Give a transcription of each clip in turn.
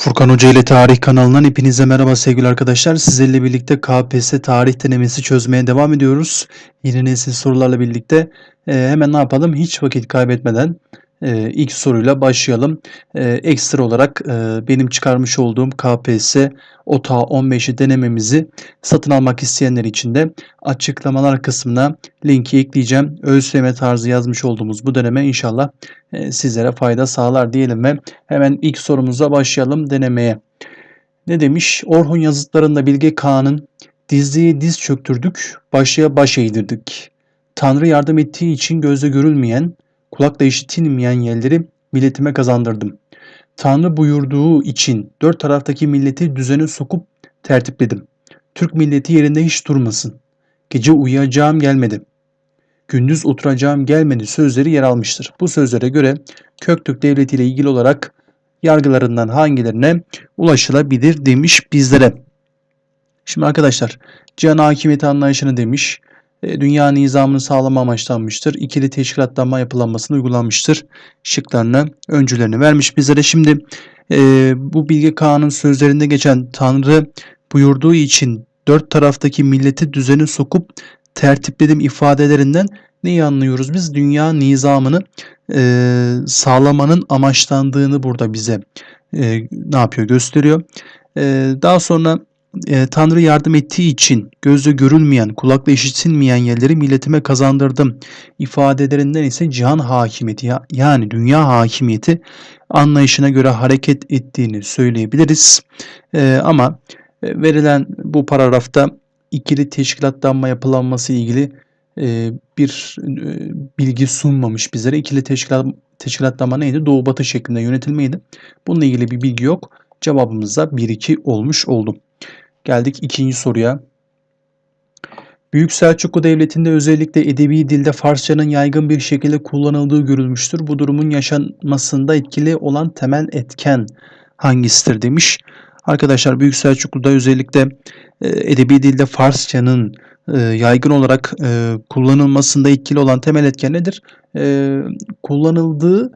Furkan Hoca ile Tarih kanalından hepinize merhaba sevgili arkadaşlar. Sizlerle birlikte KPSS tarih denemesi çözmeye devam ediyoruz. Yeni nesil sorularla birlikte e, hemen ne yapalım? Hiç vakit kaybetmeden e, ilk soruyla başlayalım. E, ekstra olarak e, benim çıkarmış olduğum KPSS OTA 15'i denememizi satın almak isteyenler için de açıklamalar kısmına linki ekleyeceğim. ÖSYM tarzı yazmış olduğumuz bu deneme inşallah e, sizlere fayda sağlar diyelim ve hemen ilk sorumuza başlayalım denemeye. Ne demiş? Orhun yazıtlarında Bilge Kağan'ın dizliğe diz çöktürdük, başlığa baş eğdirdik. Tanrı yardım ettiği için gözle görülmeyen, kulakla işitilmeyen yerleri milletime kazandırdım. Tanrı buyurduğu için dört taraftaki milleti düzene sokup tertipledim. Türk milleti yerinde hiç durmasın. Gece uyuyacağım gelmedi. Gündüz oturacağım gelmedi sözleri yer almıştır. Bu sözlere göre Köktürk Devleti ile ilgili olarak yargılarından hangilerine ulaşılabilir demiş bizlere. Şimdi arkadaşlar cihan hakimiyeti anlayışını demiş. E, dünya nizamını sağlama amaçlanmıştır. İkili teşkilatlanma yapılanmasını uygulanmıştır. Şıklarını, öncülerini vermiş bizlere. Şimdi e, bu Bilge Kağan'ın sözlerinde geçen Tanrı buyurduğu için dört taraftaki milleti düzeni sokup tertipledim ifadelerinden neyi anlıyoruz biz? Dünya nizamını e, sağlamanın amaçlandığını burada bize e, ne yapıyor gösteriyor. E, daha sonra e, Tanrı yardım ettiği için gözle görülmeyen, kulakla işitilmeyen yerleri milletime kazandırdım ifadelerinden ise cihan hakimiyeti yani dünya hakimiyeti anlayışına göre hareket ettiğini söyleyebiliriz. E, ama verilen bu paragrafta ikili teşkilatlanma yapılanması ilgili e, bir e, bilgi sunmamış bizlere. İkili teşkilat, teşkilatlanma neydi? Doğu batı şeklinde yönetilmeydi. Bununla ilgili bir bilgi yok. Cevabımız da 1-2 olmuş oldu. Geldik ikinci soruya. Büyük Selçuklu Devleti'nde özellikle edebi dilde Farsçanın yaygın bir şekilde kullanıldığı görülmüştür. Bu durumun yaşanmasında etkili olan temel etken hangisidir demiş. Arkadaşlar Büyük Selçuklu'da özellikle e, edebi dilde Farsçanın e, yaygın olarak e, kullanılmasında etkili olan temel etken nedir? Kullanıldığı,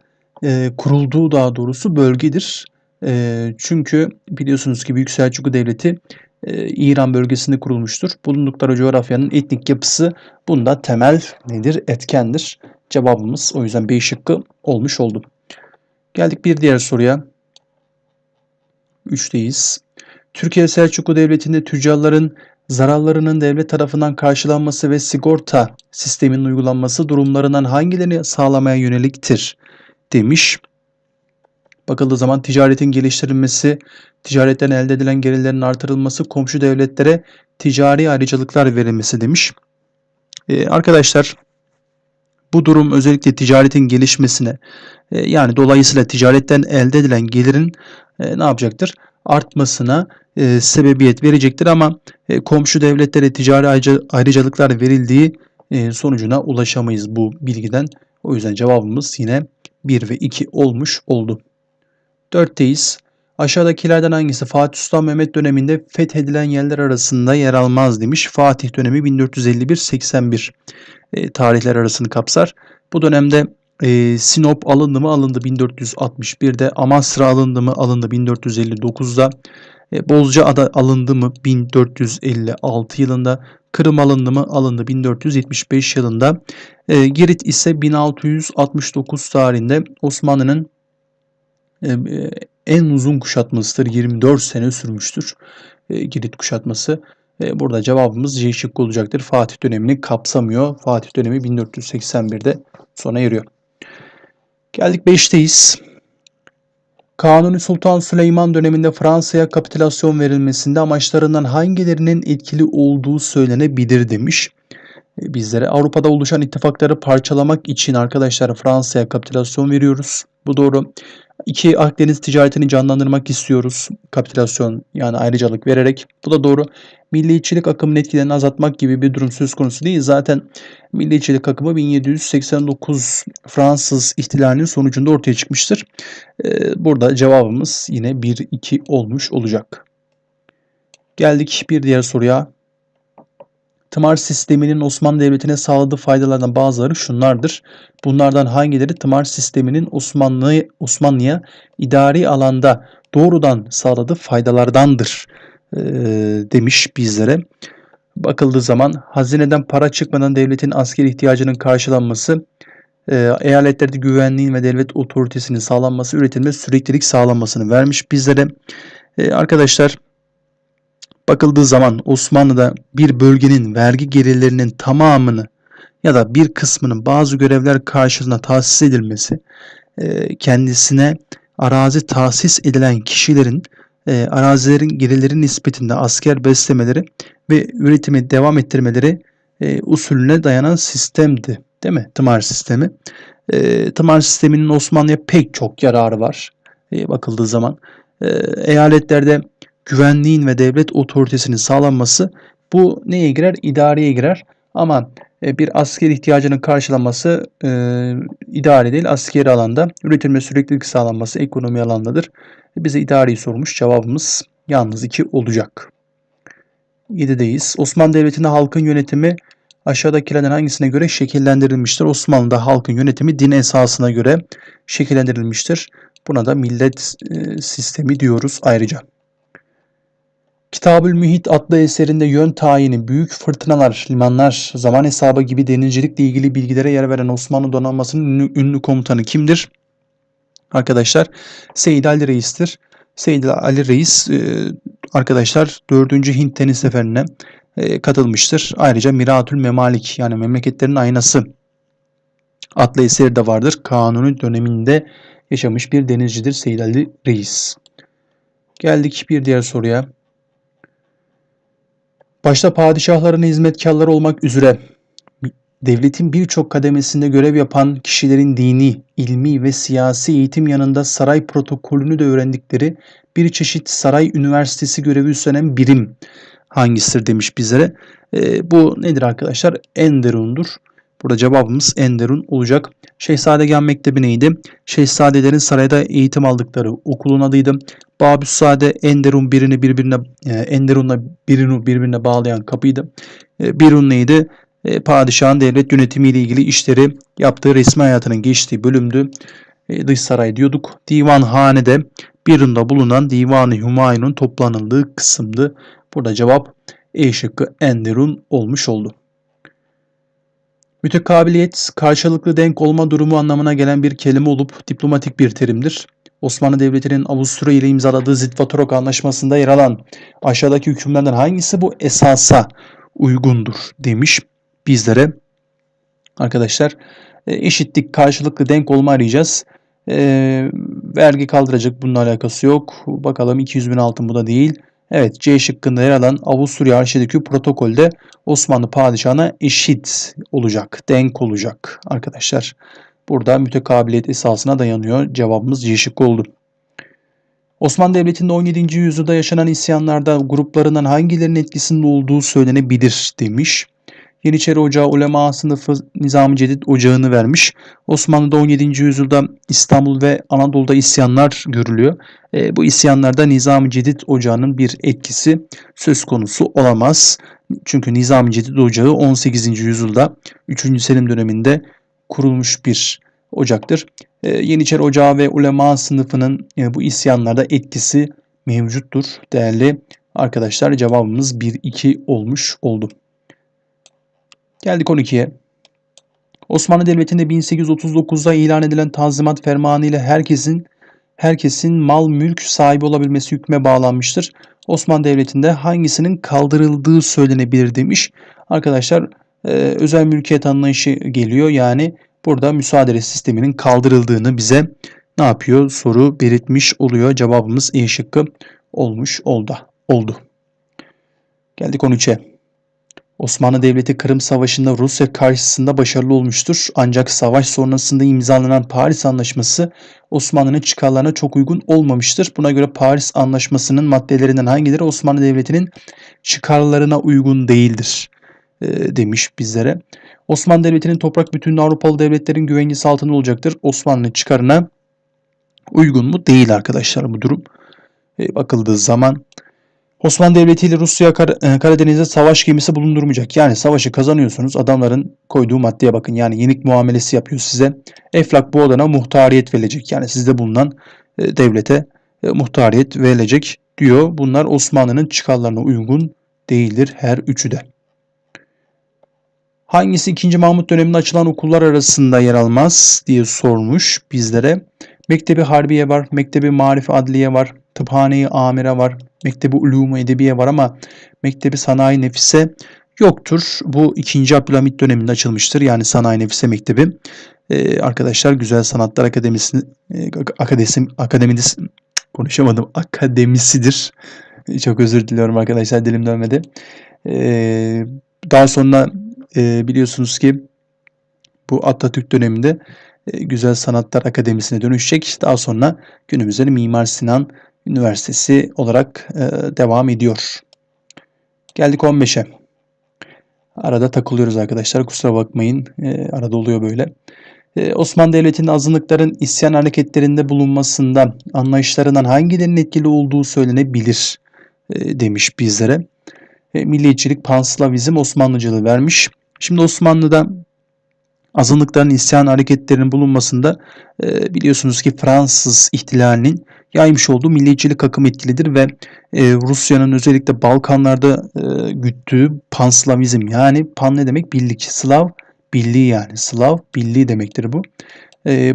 kurulduğu daha doğrusu bölgedir. Çünkü biliyorsunuz ki Büyük Selçuklu Devleti e, İran bölgesinde kurulmuştur. Bulundukları coğrafyanın etnik yapısı bunda temel nedir? Etkendir. Cevabımız o yüzden B şıkkı olmuş oldu. Geldik bir diğer soruya. 3'teyiz. Türkiye Selçuklu Devleti'nde tüccarların zararlarının devlet tarafından karşılanması ve sigorta sisteminin uygulanması durumlarından hangilerini sağlamaya yöneliktir demiş. Bakıldığı zaman ticaretin geliştirilmesi, ticaretten elde edilen gelirlerin artırılması, komşu devletlere ticari ayrıcalıklar verilmesi demiş. Ee, arkadaşlar bu durum özellikle ticaretin gelişmesine e, yani dolayısıyla ticaretten elde edilen gelirin e, ne yapacaktır? Artmasına e, sebebiyet verecektir ama e, komşu devletlere ticari ayrıcalıklar verildiği e, sonucuna ulaşamayız bu bilgiden. O yüzden cevabımız yine 1 ve 2 olmuş oldu. 4'teyiz. Aşağıdakilerden hangisi Fatih Sultan Mehmet döneminde fethedilen yerler arasında yer almaz demiş. Fatih dönemi 1451-81 e, tarihler arasını kapsar. Bu dönemde e, Sinop alındı mı alındı 1461'de. Amasra alındı mı alındı 1459'da. E, Bozcaada alındı mı 1456 yılında. Kırım alındı mı alındı 1475 yılında. E, Girit ise 1669 tarihinde Osmanlı'nın e, e, en uzun kuşatmasıdır. 24 sene sürmüştür e, Girit kuşatması. E, burada cevabımız C şıkkı olacaktır. Fatih dönemini kapsamıyor. Fatih dönemi 1481'de sona eriyor. Geldik 5'teyiz. Kanuni Sultan Süleyman döneminde Fransa'ya kapitülasyon verilmesinde amaçlarından hangilerinin etkili olduğu söylenebilir demiş. E, bizlere Avrupa'da oluşan ittifakları parçalamak için arkadaşlar Fransa'ya kapitülasyon veriyoruz. Bu doğru. İki Akdeniz ticaretini canlandırmak istiyoruz. Kapitülasyon yani ayrıcalık vererek. Bu da doğru. Milliyetçilik akımının etkilerini azaltmak gibi bir durum söz konusu değil. Zaten milliyetçilik akımı 1789 Fransız ihtilalinin sonucunda ortaya çıkmıştır. Ee, burada cevabımız yine 1-2 olmuş olacak. Geldik bir diğer soruya. Tımar sisteminin Osmanlı Devleti'ne sağladığı faydalardan bazıları şunlardır. Bunlardan hangileri tımar sisteminin Osmanlı Osmanlı'ya idari alanda doğrudan sağladığı faydalardandır e, demiş bizlere. Bakıldığı zaman hazineden para çıkmadan devletin askeri ihtiyacının karşılanması, e, eyaletlerde güvenliğin ve devlet otoritesinin sağlanması, üretimde süreklilik sağlanmasını vermiş bizlere. E, arkadaşlar bakıldığı zaman Osmanlı'da bir bölgenin vergi gelirlerinin tamamını ya da bir kısmının bazı görevler karşılığında tahsis edilmesi, e, kendisine arazi tahsis edilen kişilerin e, arazilerin gelirleri nispetinde asker beslemeleri ve üretimi devam ettirmeleri e, usulüne dayanan sistemdi. Değil mi? Tımar sistemi. Tımar sisteminin Osmanlı'ya pek çok yararı var. Bakıldığı zaman. E, eyaletlerde güvenliğin ve devlet otoritesinin sağlanması bu neye girer? İdareye girer. Ama e, bir asker ihtiyacının karşılanması e, idari değil askeri alanda. Üretim ve süreklilik sağlanması ekonomi alandadır. Bize idari sormuş. Cevabımız yalnız 2 olacak. 7'deyiz. Osmanlı Devleti'nde halkın yönetimi aşağıdakilerden hangisine göre şekillendirilmiştir? Osmanlı'da halkın yönetimi din esasına göre şekillendirilmiştir. Buna da millet e, sistemi diyoruz ayrıca. Kitabül Mühit adlı eserinde yön tayini, büyük fırtınalar, limanlar, zaman hesabı gibi denizcilikle ilgili bilgilere yer veren Osmanlı donanmasının ünlü, ünlü komutanı kimdir? Arkadaşlar Seyyid Ali Reis'tir. Seyyid Ali Reis e, arkadaşlar 4. Hint Deniz Seferi'ne e, katılmıştır. Ayrıca Miratül Memalik yani memleketlerin aynası adlı eseri de vardır. Kanuni döneminde yaşamış bir denizcidir Seyyid Ali Reis. Geldik bir diğer soruya. Başta padişahların hizmetkarları olmak üzere devletin birçok kademesinde görev yapan kişilerin dini, ilmi ve siyasi eğitim yanında saray protokolünü de öğrendikleri bir çeşit saray üniversitesi görevi üstlenen birim hangisidir demiş bizlere. E, bu nedir arkadaşlar? Enderun'dur. Burada cevabımız Enderun olacak. Şehzadegah Mektebi neydi? Şehzadelerin sarayda eğitim aldıkları okulun adıydı. Babüssade Enderun birini birbirine e, Enderun'la birini birbirine bağlayan kapıydı. E, Birun neydi? E, padişahın devlet yönetimiyle ilgili işleri yaptığı resmi hayatının geçtiği bölümdü. Dış saray diyorduk. Divanhanede Birun'da bulunan Divan-ı Hümayun'un toplanıldığı kısımdı. Burada cevap E şıkkı Enderun olmuş oldu. Mütekabiliyet, karşılıklı denk olma durumu anlamına gelen bir kelime olup diplomatik bir terimdir. Osmanlı Devleti'nin Avusturya ile imzaladığı Zitvatorok Anlaşması'nda yer alan aşağıdaki hükümlerden hangisi bu esasa uygundur demiş bizlere. Arkadaşlar e, eşitlik, karşılıklı denk olma arayacağız. E, vergi kaldıracak bununla alakası yok. Bakalım 200 bin altın bu da değil. Evet C şıkkında yer alan Avusturya Arşidükü protokolde Osmanlı padişahına eşit olacak, denk olacak arkadaşlar. Burada mütekabiliyet esasına dayanıyor. Cevabımız C şıkkı oldu. Osmanlı Devleti'nde 17. yüzyılda yaşanan isyanlarda gruplarından hangilerinin etkisinde olduğu söylenebilir demiş. Yeniçeri Ocağı ulema sınıfı Nizam-ı Cedid ocağını vermiş. Osmanlı'da 17. yüzyılda İstanbul ve Anadolu'da isyanlar görülüyor. E, bu isyanlarda Nizam-ı Cedid ocağının bir etkisi söz konusu olamaz. Çünkü Nizam-ı Cedid ocağı 18. yüzyılda 3. Selim döneminde kurulmuş bir ocaktır. E, Yeniçeri Ocağı ve ulema sınıfının e, bu isyanlarda etkisi mevcuttur. Değerli arkadaşlar cevabımız 1-2 olmuş oldu. Geldik 12'ye. Osmanlı Devleti'nde 1839'da ilan edilen Tanzimat Fermanı ile herkesin herkesin mal mülk sahibi olabilmesi hükme bağlanmıştır. Osmanlı Devleti'nde hangisinin kaldırıldığı söylenebilir demiş. Arkadaşlar e, özel mülkiyet anlayışı geliyor. Yani burada müsaade sisteminin kaldırıldığını bize ne yapıyor? Soru belirtmiş oluyor. Cevabımız E şıkkı olmuş oldu. oldu. Geldik 13'e. Osmanlı Devleti Kırım Savaşı'nda Rusya karşısında başarılı olmuştur. Ancak savaş sonrasında imzalanan Paris Anlaşması Osmanlı'nın çıkarlarına çok uygun olmamıştır. Buna göre Paris Anlaşması'nın maddelerinden hangileri Osmanlı Devleti'nin çıkarlarına uygun değildir e, demiş bizlere. Osmanlı Devleti'nin toprak bütünlüğü Avrupalı devletlerin güvencesi altında olacaktır. Osmanlı çıkarına uygun mu? Değil arkadaşlar bu durum. E, bakıldığı zaman Osmanlı Devleti ile Rusya Kar e, Karadeniz'de savaş gemisi bulundurmayacak. Yani savaşı kazanıyorsunuz. Adamların koyduğu maddeye bakın. Yani yenik muamelesi yapıyor size. Eflak bu odana muhtariyet verilecek. Yani sizde bulunan e, devlete e, muhtariyet verilecek diyor. Bunlar Osmanlı'nın çıkarlarına uygun değildir her üçü de. Hangisi 2. Mahmut döneminde açılan okullar arasında yer almaz diye sormuş bizlere. Mektebi Harbiye var, Mektebi Marif Adliye var, Tıphane-i Amire var, Mektebi Ulûmu Edebiye var ama Mektebi Sanayi Nefise yoktur. Bu 2. Abdülhamit döneminde açılmıştır. Yani Sanayi Nefise Mektebi. Ee, arkadaşlar Güzel Sanatlar Akademisi e, Akademi Akademisi konuşamadım. Akademisidir. Çok özür diliyorum arkadaşlar dilim dönmedi. Ee, daha sonra e, biliyorsunuz ki bu Atatürk döneminde e, Güzel Sanatlar Akademisi'ne dönüşecek. Daha sonra günümüzde Mimar Sinan Üniversitesi olarak e, devam ediyor. Geldik 15'e. Arada takılıyoruz arkadaşlar. Kusura bakmayın. E, arada oluyor böyle. E, Osmanlı Devleti'nin azınlıkların isyan hareketlerinde bulunmasında anlayışlarından hangilerinin etkili olduğu söylenebilir e, demiş bizlere. E, milliyetçilik, panslavizm, Osmanlıcılığı vermiş. Şimdi Osmanlı'da azınlıkların isyan hareketlerinin bulunmasında e, biliyorsunuz ki Fransız ihtilalinin yaymış olduğu milliyetçilik akım etkilidir ve e, Rusya'nın özellikle Balkanlarda e, güttüğü panslavizm yani pan ne demek? Birlik. Slav birliği yani. Slav birliği demektir bu.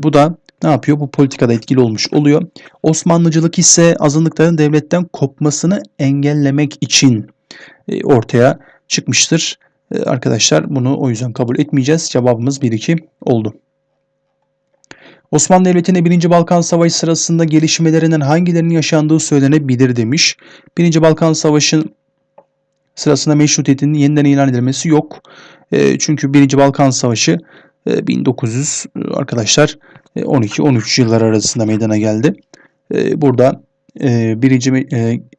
Bu da ne yapıyor? Bu politikada etkili olmuş oluyor. Osmanlıcılık ise azınlıkların devletten kopmasını engellemek için ortaya çıkmıştır. E, arkadaşlar bunu o yüzden kabul etmeyeceğiz. Cevabımız 1-2 oldu. Osmanlı Devleti'ne 1. Balkan Savaşı sırasında gelişmelerinden hangilerinin yaşandığı söylenebilir demiş. 1. Balkan Savaşı sırasında meşrutiyetin yeniden ilan edilmesi yok. E, çünkü 1. Balkan Savaşı 1900 arkadaşlar 12-13 yıllar arasında meydana geldi. Burada birinci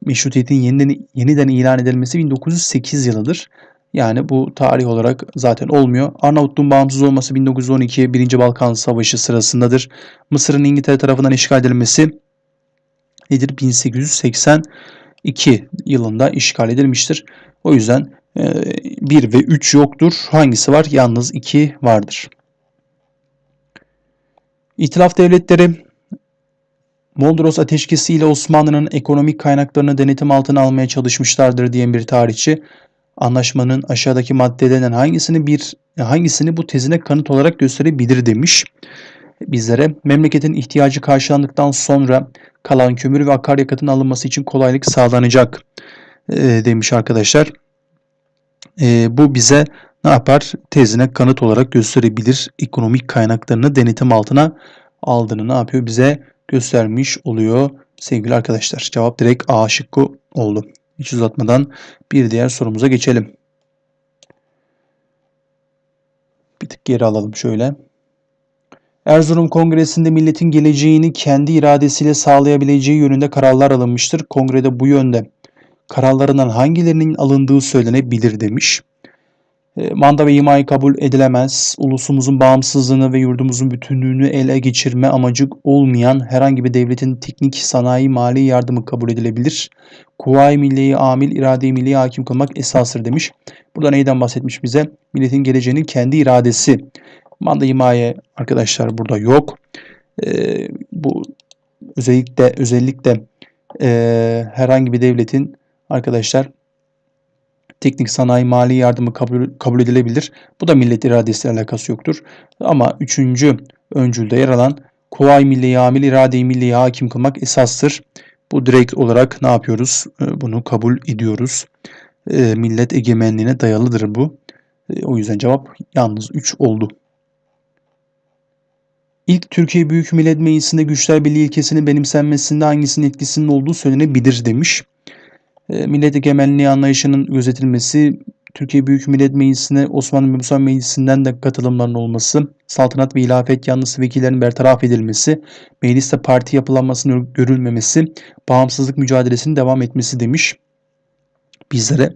meşrutiyetin yeniden, yeniden ilan edilmesi 1908 yılıdır. Yani bu tarih olarak zaten olmuyor. Arnavutluğun bağımsız olması 1912 1. Balkan Savaşı sırasındadır. Mısır'ın İngiltere tarafından işgal edilmesi nedir? 1882 yılında işgal edilmiştir. O yüzden 1 e, ve 3 yoktur. Hangisi var? Yalnız 2 vardır. İtilaf devletleri Moldros ateşkesi ile Osmanlı'nın ekonomik kaynaklarını denetim altına almaya çalışmışlardır diyen bir tarihçi anlaşmanın aşağıdaki maddelerinden hangisini bir hangisini bu tezine kanıt olarak gösterebilir demiş bizlere. Memleketin ihtiyacı karşılandıktan sonra kalan kömür ve akaryakıtın alınması için kolaylık sağlanacak e, demiş arkadaşlar. E, bu bize ne yapar? Tezine kanıt olarak gösterebilir. Ekonomik kaynaklarını denetim altına aldığını ne yapıyor? Bize göstermiş oluyor sevgili arkadaşlar. Cevap direkt A şıkkı oldu. Hiç uzatmadan bir diğer sorumuza geçelim. Bir tık geri alalım şöyle. Erzurum Kongresi'nde milletin geleceğini kendi iradesiyle sağlayabileceği yönünde kararlar alınmıştır. Kongrede bu yönde kararlarından hangilerinin alındığı söylenebilir demiş. E, manda ve imayı kabul edilemez. Ulusumuzun bağımsızlığını ve yurdumuzun bütünlüğünü ele geçirme amacı olmayan herhangi bir devletin teknik, sanayi, mali yardımı kabul edilebilir. Kuvayi milliyi amil, irade milliye hakim kılmak esastır demiş. Burada neyden bahsetmiş bize? Milletin geleceğinin kendi iradesi. Manda himaye arkadaşlar burada yok. Ee, bu özellikle özellikle e, herhangi bir devletin arkadaşlar teknik sanayi mali yardımı kabul, kabul edilebilir. Bu da millet iradesiyle alakası yoktur. Ama üçüncü öncülde yer alan Kuvayi Milliye Amil irade-i milliye hakim kılmak esastır. Bu direkt olarak ne yapıyoruz? Ee, bunu kabul ediyoruz. Ee, millet egemenliğine dayalıdır bu. Ee, o yüzden cevap yalnız 3 oldu. İlk Türkiye Büyük Millet Meclisi'nde güçler birliği ilkesinin benimsenmesinde hangisinin etkisinin olduğu söylenebilir demiş. Millet egemenliği anlayışının gözetilmesi, Türkiye Büyük Millet Meclisi'ne Osmanlı Mebusan Meclisi'nden de katılımların olması, saltanat ve hilafet yanlısı vekillerin bertaraf edilmesi, mecliste parti yapılanmasının görülmemesi, bağımsızlık mücadelesinin devam etmesi demiş bizlere.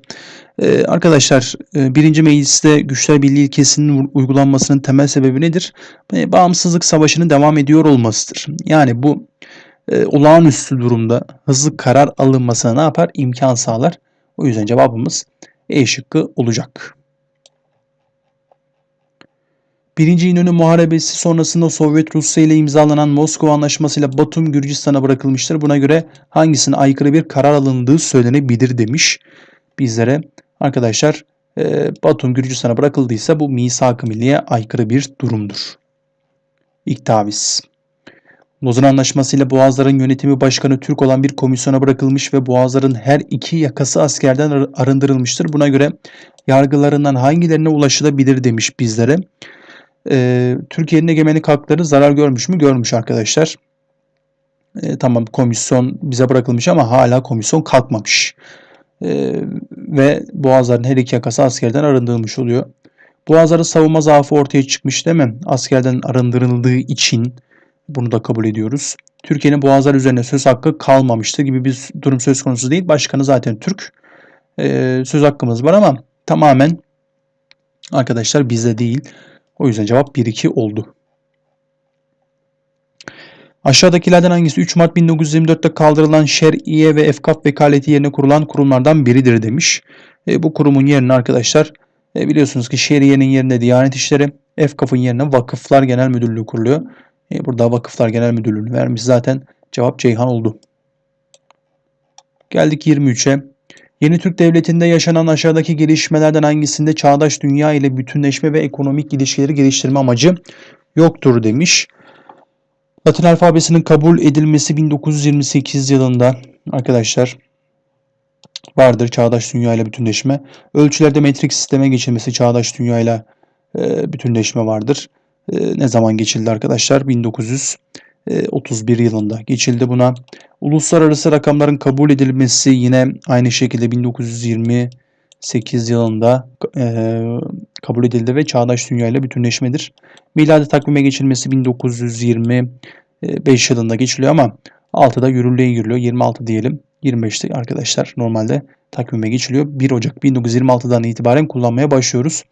Ee, arkadaşlar e, birinci mecliste güçler birliği ilkesinin uygulanmasının temel sebebi nedir? E, bağımsızlık savaşının devam ediyor olmasıdır. Yani bu e, olağanüstü durumda hızlı karar alınmasına ne yapar? İmkan sağlar. O yüzden cevabımız E şıkkı olacak. Birinci İnönü Muharebesi sonrasında Sovyet Rusya ile imzalanan Moskova Anlaşması ile Batum Gürcistan'a bırakılmıştır. Buna göre hangisine aykırı bir karar alındığı söylenebilir demiş bizlere. Arkadaşlar e, Batum Gürcistan'a bırakıldıysa bu misak-ı milliye aykırı bir durumdur. İlk. Lozan Anlaşması ile Boğazların yönetimi başkanı Türk olan bir komisyona bırakılmış ve Boğazların her iki yakası askerden ar- arındırılmıştır. Buna göre yargılarından hangilerine ulaşılabilir demiş bizlere. Ee, Türkiye'nin egemenlik hakları zarar görmüş mü? Görmüş arkadaşlar. Ee, tamam komisyon bize bırakılmış ama hala komisyon kalkmamış. Ee, ve Boğazların her iki yakası askerden arındırılmış oluyor. Boğazların savunma zaafı ortaya çıkmış değil mi? Askerden arındırıldığı için bunu da kabul ediyoruz. Türkiye'nin Boğazlar üzerine söz hakkı kalmamıştı gibi bir durum söz konusu değil. Başkanı zaten Türk. Ee, söz hakkımız var ama tamamen arkadaşlar bizde değil. O yüzden cevap 1-2 oldu. Aşağıdakilerden hangisi 3 Mart 1924'te kaldırılan Şer'iye ve Efkaf vekaleti yerine kurulan kurumlardan biridir demiş. E, bu kurumun yerine arkadaşlar e, biliyorsunuz ki Şeriye'nin yerine Diyanet İşleri, Efkaf'ın yerine Vakıflar Genel Müdürlüğü kuruluyor. E, burada Vakıflar Genel Müdürlüğü'nü vermiş zaten. Cevap Ceyhan oldu. Geldik 23'e. Yeni Türk Devleti'nde yaşanan aşağıdaki gelişmelerden hangisinde çağdaş dünya ile bütünleşme ve ekonomik ilişkileri geliştirme amacı yoktur demiş. Latin alfabesinin kabul edilmesi 1928 yılında arkadaşlar vardır çağdaş dünya ile bütünleşme. Ölçülerde metrik sisteme geçilmesi çağdaş dünya ile e, bütünleşme vardır. E, ne zaman geçildi arkadaşlar? 1931 yılında geçildi buna. Uluslararası rakamların kabul edilmesi yine aynı şekilde 1928 yılında e, kabul edildi ve çağdaş dünya ile bütünleşmedir. Miladi takvime geçilmesi 1925 yılında geçiliyor ama 6'da yürürlüğe giriliyor. 26 diyelim. 25'te arkadaşlar normalde takvime geçiliyor. 1 Ocak 1926'dan itibaren kullanmaya başlıyoruz.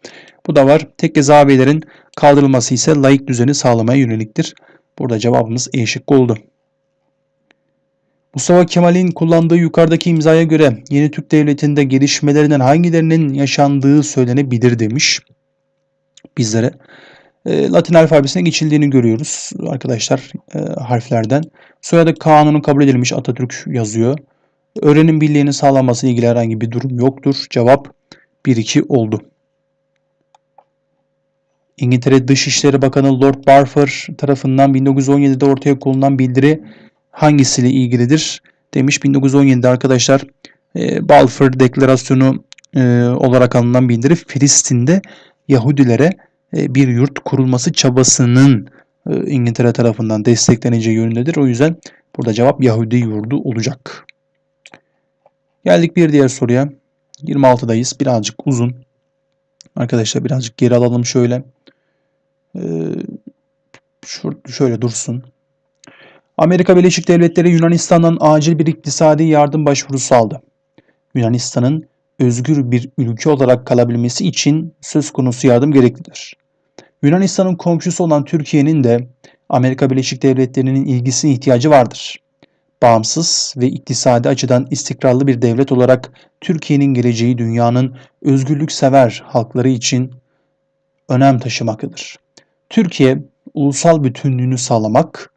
Bu da var. Tekke zaviyelerin kaldırılması ise layık düzeni sağlamaya yöneliktir. Burada cevabımız E şıkkı oldu. Mustafa Kemal'in kullandığı yukarıdaki imzaya göre yeni Türk Devleti'nde gelişmelerinden hangilerinin yaşandığı söylenebilir demiş bizlere. E, Latin alfabesine geçildiğini görüyoruz arkadaşlar e, harflerden. Soyadı kanunu kabul edilmiş Atatürk yazıyor. Öğrenim birliğinin sağlanması ile ilgili herhangi bir durum yoktur. Cevap 1-2 oldu. İngiltere Dışişleri Bakanı Lord Balfour tarafından 1917'de ortaya konulan bildiri hangisiyle ilgilidir demiş. 1917'de arkadaşlar e, Balfour Deklarasyonu e, olarak alınan bildiri Filistin'de Yahudilere e, bir yurt kurulması çabasının e, İngiltere tarafından destekleneceği yönündedir. O yüzden burada cevap Yahudi yurdu olacak. Geldik bir diğer soruya. 26'dayız. Birazcık uzun. Arkadaşlar birazcık geri alalım şöyle. Ee, şöyle dursun. Amerika Birleşik Devletleri Yunanistan'dan acil bir iktisadi yardım başvurusu aldı. Yunanistan'ın özgür bir ülke olarak kalabilmesi için söz konusu yardım gereklidir. Yunanistan'ın komşusu olan Türkiye'nin de Amerika Birleşik Devletleri'nin ilgisine ihtiyacı vardır. Bağımsız ve iktisadi açıdan istikrarlı bir devlet olarak Türkiye'nin geleceği dünyanın özgürlük sever halkları için önem taşımaktadır. Türkiye ulusal bütünlüğünü sağlamak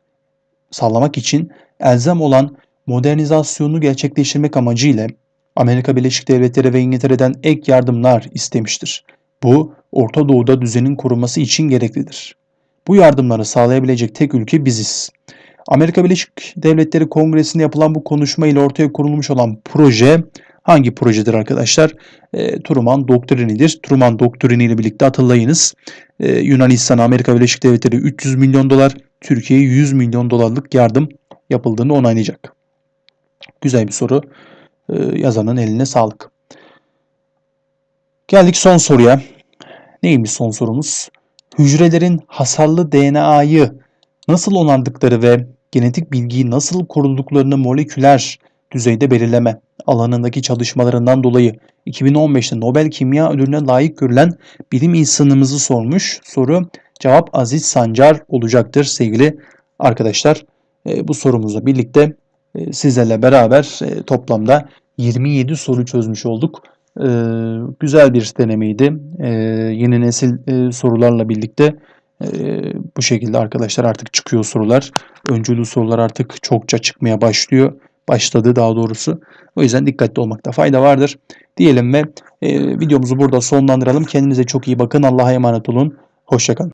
sağlamak için elzem olan modernizasyonu gerçekleştirmek amacıyla Amerika Birleşik Devletleri ve İngiltere'den ek yardımlar istemiştir. Bu Orta Doğu'da düzenin korunması için gereklidir. Bu yardımları sağlayabilecek tek ülke biziz. Amerika Birleşik Devletleri Kongresi'nde yapılan bu konuşma ile ortaya kurulmuş olan proje hangi projedir arkadaşlar? E, Truman doktrinidir. Truman doktrini ile birlikte hatırlayınız. E, Yunanistan'a Amerika Birleşik Devletleri 300 milyon dolar, Türkiye'ye 100 milyon dolarlık yardım yapıldığını onaylayacak. Güzel bir soru. E, yazanın eline sağlık. Geldik son soruya. Neymiş son sorumuz? Hücrelerin hasarlı DNA'yı nasıl onardıkları ve genetik bilgiyi nasıl koruduklarını moleküler düzeyde belirleme alanındaki çalışmalarından dolayı 2015'te Nobel Kimya Ödülüne layık görülen bilim insanımızı sormuş. Soru cevap Aziz Sancar olacaktır sevgili arkadaşlar. E, bu sorumuzla birlikte e, sizlerle beraber e, toplamda 27 soru çözmüş olduk. E, güzel bir denemeydi. Yeni nesil e, sorularla birlikte Ee, bu şekilde arkadaşlar artık çıkıyor sorular. Öncülü sorular artık çokça çıkmaya başlıyor. Başladı daha doğrusu. O yüzden dikkatli olmakta fayda vardır. Diyelim ve e, videomuzu burada sonlandıralım. Kendinize çok iyi bakın. Allah'a emanet olun. Hoşçakalın.